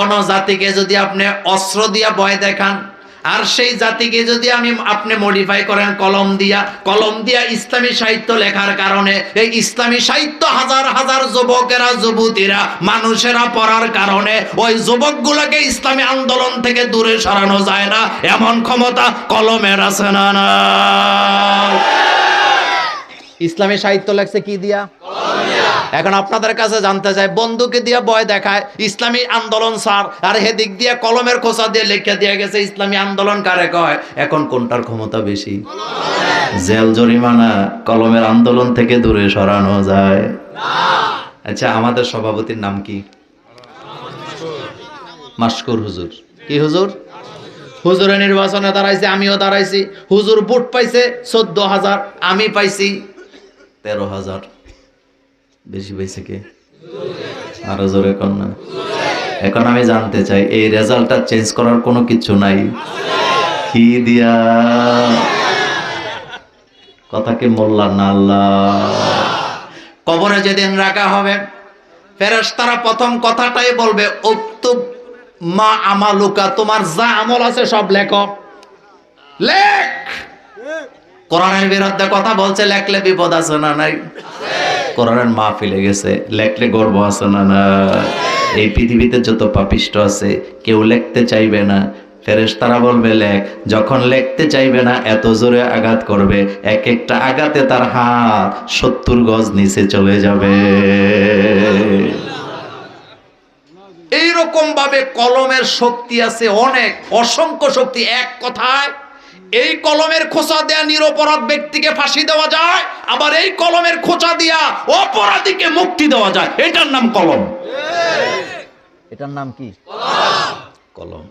কোন জাতিকে যদি আপনি অস্ত্র দিয়া ভয় দেখান, আর সেই জাতিকে যদি আমি আপনি মডিফাই করেন কলম দিয়া কলম দিয়া ইসলামী সাহিত্য লেখার কারণে, এই ইসলামী সাহিত্য হাজার হাজার যুবকেরা, যুবতীরা, মানুষেরা পড়ার কারণে ওই যুবকগুলোকে ইসলামী আন্দোলন থেকে দূরে সরানো যায় না। এমন ক্ষমতা কলমের আছে না। ইসলামী সাহিত্য লেখছে কি দিয়া? এখন আপনাদের কাছে জানতে চাই বন্ধুকে দিয়ে ভয় দেখায় ইসলামী আন্দোলন, স্যার। আর হেদিক দিয়ে কলমের খোসা দিয়ে লেখা দিয়ে গেছে, ইসলামী আন্দোলন কারে কয়? এখন কোনটার ক্ষমতা বেশি? জেল, জরিমানা, কলমের আন্দোলন থেকে দূরে সরানো যায়। আচ্ছা আমাদের সভাপতির নাম কি? মাস্কুর হুজুর। কি হুজুর? হুজুরের নির্বাচনে দাঁড়াইছে, আমিও দাঁড়াইছি। হুজুর ভোট পাইছে, চোদ্দ হাজার, আমি পাইছি তেরো হাজার। বেশি পাইছে কে? আরও জোরে কর না। এখন আমি জানতে চাই, এই রেজাল্টটা চেঞ্জ করার কোনো কিছু নাই। কি দিয়া? কথা কি মোল্লা না আল্লাহ? কবরে যেদিন রাখা হবে, ফেরেশতারা প্রথম কথাটাই বলবে, উক্তুব মা আমালুকা, তোমার যা আমল আছে সব লেখো। লেখ! কোরআনের বিরুদ্ধে কথা বলছে, লেখলে বিপদ আছে না নাই? কোরআনের মা ফেলে গেছে, লেখলে গর্ব আছে না না? এই পৃথিবীতে যত পাপিষ্ট আছে, কেউ লিখতে চাইবে না। ফেরেশ তারা বলবে, লেখ। যখন লিখতে চাইবে না, এত জোরে আঘাত করবে। এক একটা আঘাতে তার হাত সত্তর গজ নিচে চলে যাবে। এইরকম ভাবে কলমের শক্তি আছে অনেক, অসংখ্য শক্তি এক কথায় এই কলমের খোঁচা দেয়া নিরপরাধ ব্যক্তিকে ফাঁসি দেওয়া যায় আবার এই কলমের খোঁচা দিয়া অপরাধীকে মুক্তি দেওয়া যায়। এটার নাম কলম। এটার নাম কি? কলম।